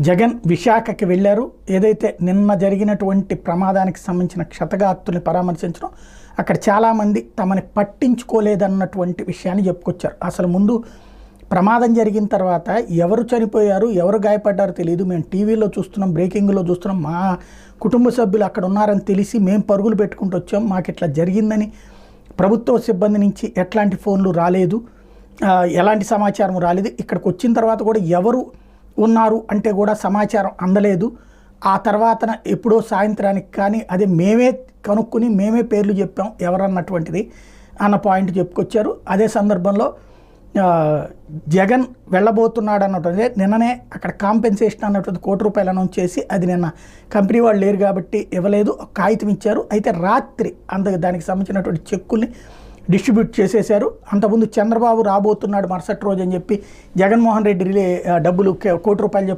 జగన్ విశాఖకి వెళ్ళారు. ఏదైతే నిన్న జరిగినటువంటి ప్రమాదానికి సంబంధించిన క్షతగాత్తుల్ని పరామర్శించడం అక్కడ చాలామంది తమని పట్టించుకోలేదన్నటువంటి విషయాన్ని చెప్పుకొచ్చారు. అసలు ముందు ప్రమాదం జరిగిన తర్వాత ఎవరు చనిపోయారు ఎవరు గాయపడ్డారో తెలియదు మేము టీవీలో చూస్తున్నాం బ్రేకింగ్లో చూస్తున్నాం. మా కుటుంబ సభ్యులు అక్కడ ఉన్నారని తెలిసి మేము పరుగులు పెట్టుకుంటూ వచ్చాం. మాకు ఇట్లా జరిగిందని ప్రభుత్వ సిబ్బంది నుంచి ఎట్లాంటి ఫోన్లు రాలేదు. ఎలాంటి సమాచారం రాలేదు. ఇక్కడికి వచ్చిన తర్వాత కూడా ఎవరు ఉన్నారు అంటే కూడా సమాచారం అందలేదు. ఆ తర్వాత ఎప్పుడో సాయంత్రానికి కానీ అదే మేమే కనుక్కుని మేమే పేర్లు చెప్పాం ఎవరన్నటువంటిది అన్న పాయింట్ చెప్పుకొచ్చారు. అదే సందర్భంలో జగన్ వెళ్ళబోతున్నాడు అన్నటువంటి నిన్ననే అక్కడ కాంపెన్సేషన్ అన్నటువంటి కోటి రూపాయలు అనౌన్స్ చేసి అది నిన్న కంపెనీ వాళ్ళు లేరు కాబట్టి ఇవ్వలేదు కాగితం ఇచ్చారు. అయితే రాత్రి అంత దానికి సంబంధించినటువంటి చెక్కుల్ని డిస్ట్రిబ్యూట్ చేసేశారు. అంతకుముందు చంద్రబాబు రాబోతున్నాడు మరుసటి రోజు అని చెప్పి జగన్మోహన్ రెడ్డి రిలే డబ్బులు కోటి రూపాయలు చెప్పి